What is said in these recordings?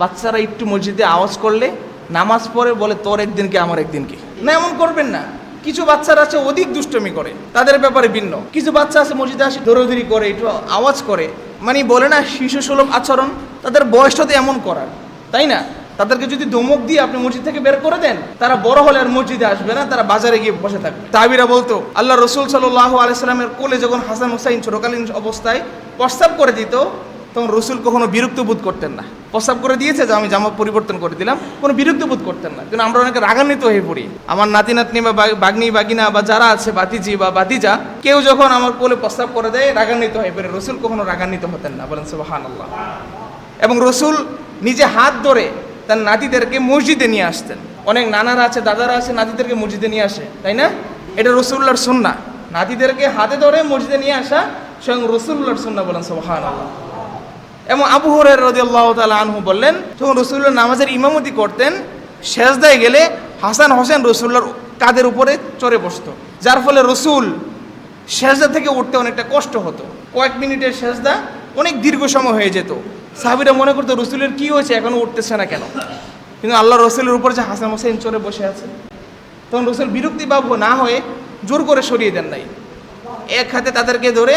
বাচ্চারা একটু মসজিদে আওয়াজ করলে নামাজ পড়ে বলে, তোর একদিন কি, আমার একদিন কি? না, এমন করবেন না। কিছু বাচ্চারা আছে, অধিক দুষ্টমি করে, তাদের ব্যাপারে ভিন্ন। কিছু বাচ্চা আছে, মসজিদে আসে, দৌড়াদৌড়ি করে, একটু আওয়াজ করে। মানে বলে না শিশু সুলভ আচরণ, তাদের বয়সটা তো এমন করার। তাই না? তাদেরকে যদি ধমক দিয়ে আপনি মসজিদ থেকে বের করে দেন, তারা বড় হলে আর মসজিদে আসবে না, তারা বাজারে গিয়ে বসে থাকবে। তাবিরা বলতো, আল্লাহ রসুল সাল্লাহ আলাইসাল্লামের কোলে যখন হাসান হুসাইন ছোটকালীন অবস্থায় প্রস্তাব করে দিত তখন রসুল কখনো বিরক্ত বোধ করতেন না। প্রস্তাব করে দিয়েছে যে আমি জামা পরিবর্তন করে দিলাম। কোনো বিরক্ত বোধ করতেন না। কিন্তু আমরা অনেকে রাগান্বিত হয়ে পড়ি। আমার নাতি নাতনি বা বাগ- বাগনি, বাগিনা বা যারা আছে বাতিজি বা বাতিজা কেউ যখন আমার কোলে প্রস্তাব করে দেয়, রাগান্বিত হয়ে পড়ে। রসুল কখনো রাগান্বিত হতেন না। বলেন সুবাহান আল্লাহ এবং রসুল নিজে হাত ধরে তার নাতিদেরকে মসজিদে নিয়ে আসতেন। অনেক নানারা আছে, দাদারা আছে, নাতিদেরকে মসজিদে নিয়ে আসে, তাই না? এটা রসুল্লাহর সুন্না নাতিদেরকে হাতে ধরে মসজিদে নিয়ে আসা স্বয়ং রসুল্লাহর সুন্না বলেন সোহান আল্লাহ এবং আবু হরের রদি আল্লাহ তালা আনহু বললেন, যখন রসুল্লাহ নামাজের ইমামতি করতেন শেষদায় গেলে হাসান হোসেন রসুল্লাহর কাদের উপরে চড়ে বসতো। যার ফলে রসুল সেজদা থেকে উঠতে অনেকটা কষ্ট হতো। কয়েক মিনিটের সেজদা অনেক দীর্ঘ সময় হয়ে যেত। সাহাবিরা মনে করতো, রসুলের কি হয়েছে? এখনও উঠতেছে না কেন? কিন্তু আল্লাহ রসুলের উপর যে হাসান হোসেন চড়ে বসে আছে, তখন রসুল বিরক্তি বাবু না হয়ে জোর করে সরিয়ে দেন নাই। এক হাতে তাদেরকে ধরে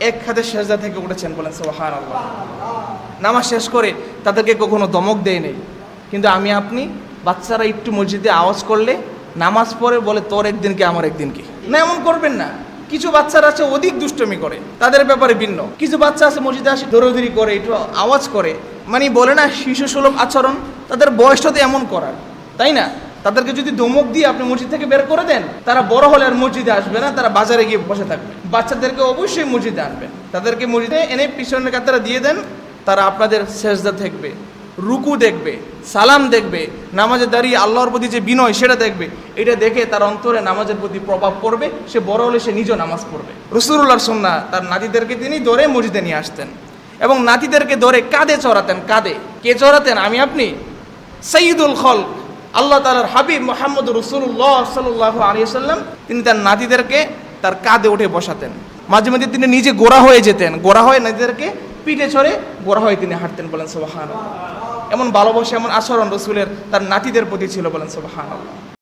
এক হাতে সেজদা থেকে উঠেছেন বলেন সোহান আল্লাহ নামাজ শেষ করে তাদেরকে কখনো দমক দেয় নেই। কিন্তু আমি আপনি, বাচ্চারা একটু মসজিদে আওয়াজ করলে নামাজ পড়ে বলে, তোর একদিন কি, আমার একদিন কি? না, এমন করবেন না। কিছু বাচ্চারা আছে, অধিক দুষ্টমি করে, তাদের ব্যাপারে ভিন্ন। কিছু বাচ্চা আছে, মসজিদে আসে, দৌড়াদৌড়ি করে, একটু আওয়াজ করে। মানে বলে না শিশু সুলভ আচরণ, তাদের বয়সটা এমন করার। তাই না? তাদেরকে যদি ধমক দিয়ে আপনি মসজিদ থেকে বের করে দেন, তারা বড় হলে আর মসজিদে আসবে না, তারা বাজারে গিয়ে বসে থাকবে। বাচ্চাদেরকে অবশ্যই মসজিদে আনবেন তাদেরকে মসজিদে এনে পিছনের কাতারা দিয়ে দেন, তারা আপনাদের শেষদা দেখবে, রুকু দেখবে, সালাম দেখবে, নামাজে দাঁড়িয়ে আল্লাহর প্রতি যে বিনয়, সেটা দেখবে। এটা দেখে তার অন্তরে নামাজের প্রতি প্রভাব পড়বে, সে বড় হলে সে নিজেও নামাজ পড়বে। রসুল্লাহর সন্না তার নাতিদেরকে তিনি ধরে মসজিদে নিয়ে আসতেন এবং নাতিদেরকে ধরে কাঁধে চড়াতেন, কাঁধে। কে চড়াতেন? আমি, আপনি? সঈদুল খল আল্লাহ তালার হাবিব মোহাম্মদ রসুল্লাহ সাল্লাহ আলিয়াল্লাম তিনি তার নাতিদেরকে তার কাঁধে উঠে বসাতেন। মাঝে মাঝে তিনি নিজে গোড়া হয়ে যেতেন। গোড়া হয়ে নাতিদেরকে পিঠে ছড়ে গোড়া হয়ে তিনি হাঁটতেন বলেন সোবাহান এমন ভালোবাসা, এমন আচরণ রসুলের তার নাতিদের প্রতি ছিল বলেন সোবাহান